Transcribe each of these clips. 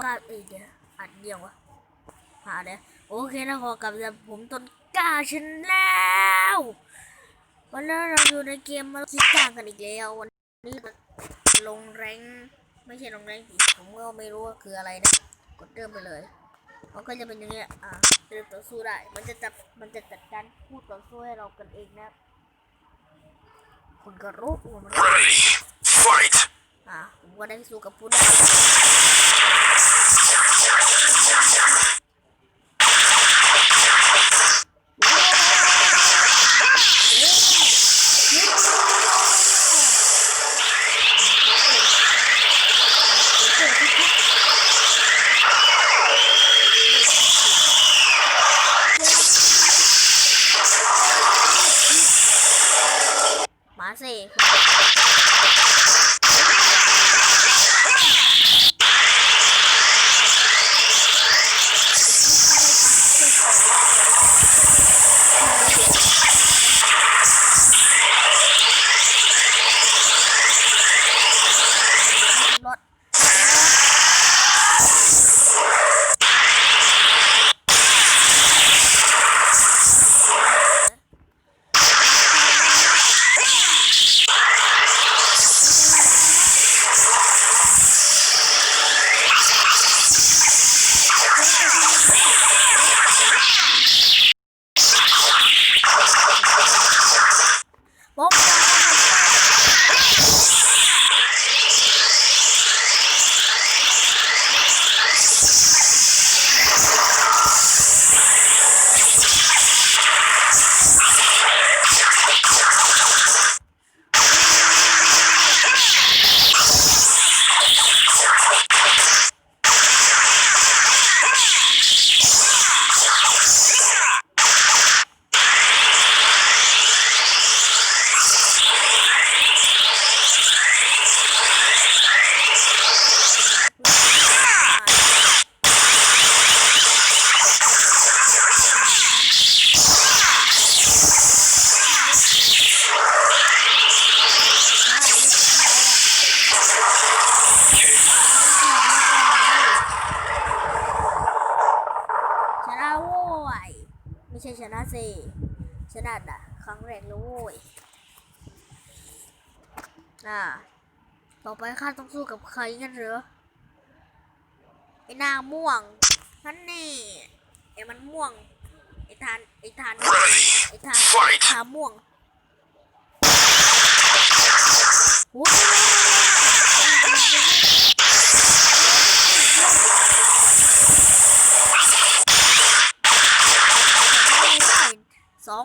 มาเอ้ยเดี๋ยวอัดเดียววะหาเดี๋ยโอเคนะขอกลับจากผมต้นกล้าชนแล้ววันนี้เราอยู่ในเกมมาคิดต่างกันอีกแล้ววันนี้ลงแรงไม่ใช่ลงแรงสิผมก็ไม่รู้ว่าคืออะไรนะกดเริ่มไปเลยมันก็จะเป็นอย่างเงี้ยอ่าเริ่มต่อสู้ได้ มันจะจับมันจะจัดการพูดต่อสู้ให้เรากันเองนะคุณก็รู้ว่ามัน อะผมก็ได้สู้กับผู้ได้ ชนะอะครั้งแรกแล้วโว้ยน่ะต่อไปข้าต้องสู้กับใครกันเหรอไอ้หนาม่วงนั่นนี่ไอ้มันม่วงไอ้ทานไอ้ทานไอ้ทานทาม่วงโอ้ย สอง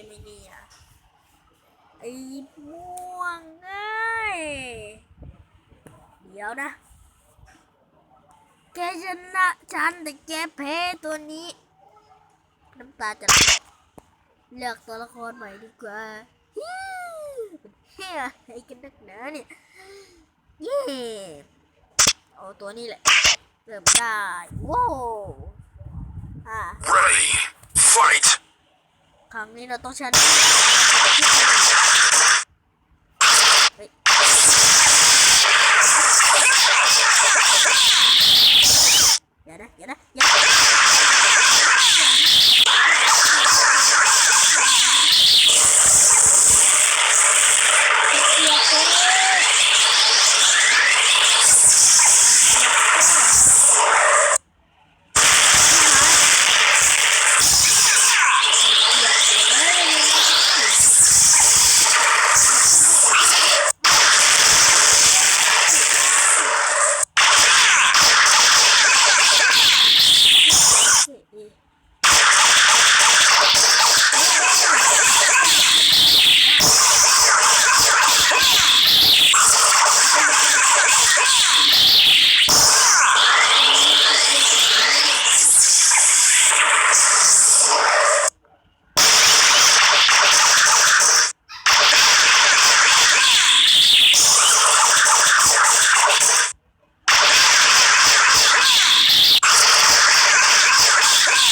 ากๆมาแล้วใช่ไมเนี่ยไอ้ม่วงเอ้ยเดี๋ยวนะ แกชนะฉันแต่แกแพ้ตัวนี้ น้ำตาจะเลือกตัวละครใหม่ดีกว่าฮิ้วเฮียไอ้กันนักหนาเนี่ย เย่เอาตัวนี้แหละ เริ่มได้ ว้าวอ่า ครั้งนี้เราต้องชนะ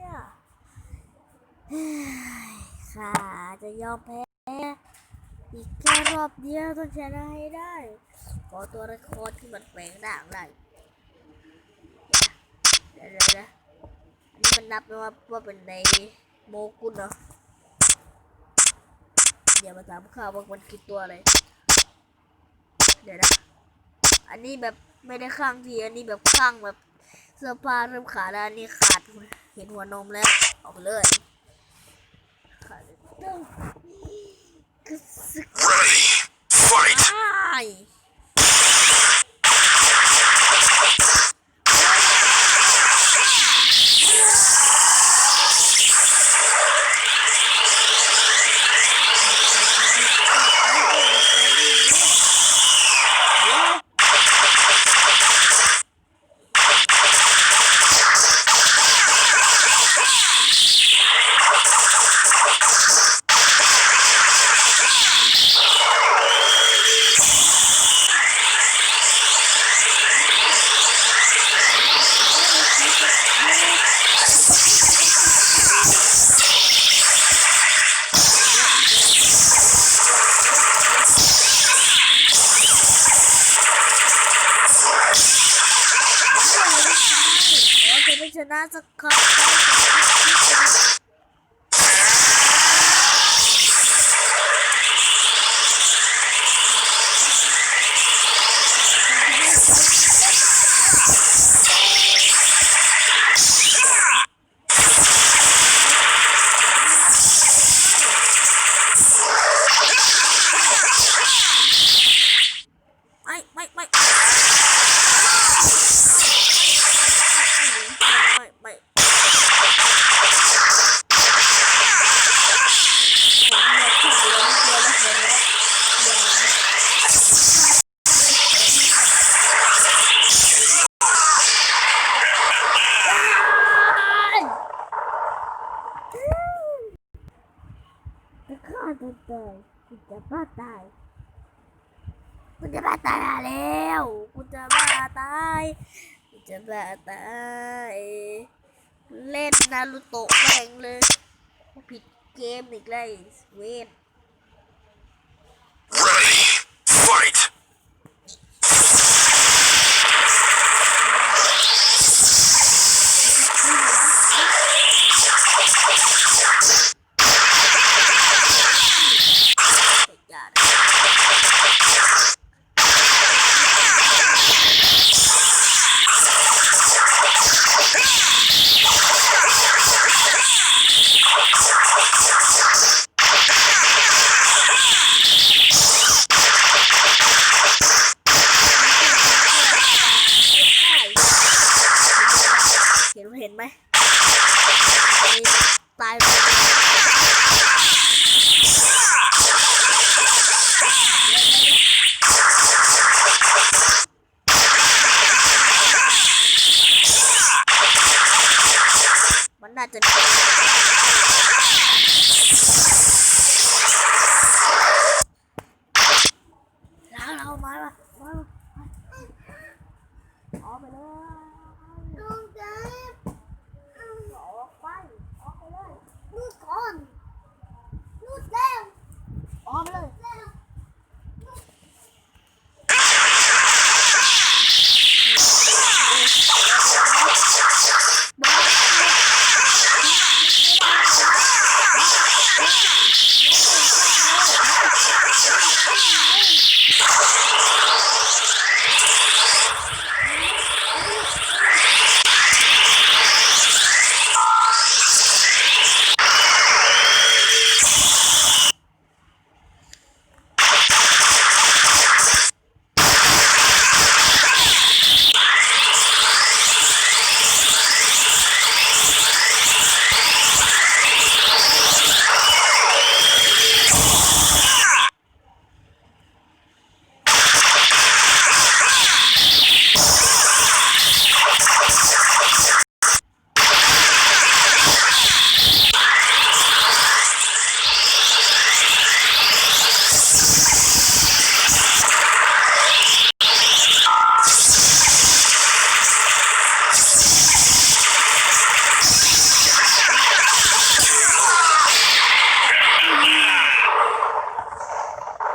เนี่ยข้าจะยอมแพ้อีกแค่รอบเดียวต้องชนะให้ได้ ขอตัวละครที่มันแปลงร่างได้เดี๋ยวเดี๋ยวเดี๋ยวอันนี้มันนับมว่าว่าเป็นในโมกุลเนาะเดี๋ยวมาถามข้าวว่ามันคือตัวอะไร เดี๋ยวนะ อันนี้แบบไม่ได้ข้างทีอันนี้แบบข้างแบบเสื้อผ้าเริ่มขาดแล้วอันนี้ขาดเลย ห็นหัวนมแล้วออกไปเลยคือสกไฟ น่าจะครบ ตายกูจะบ้าตายกูจะบ้าตายแล้วกูจะบ้าตายกูจะบ้าตายเล่นนารูโตะแม่งเลยผิดเกมอีกเลยเวน เห็นไหมตาย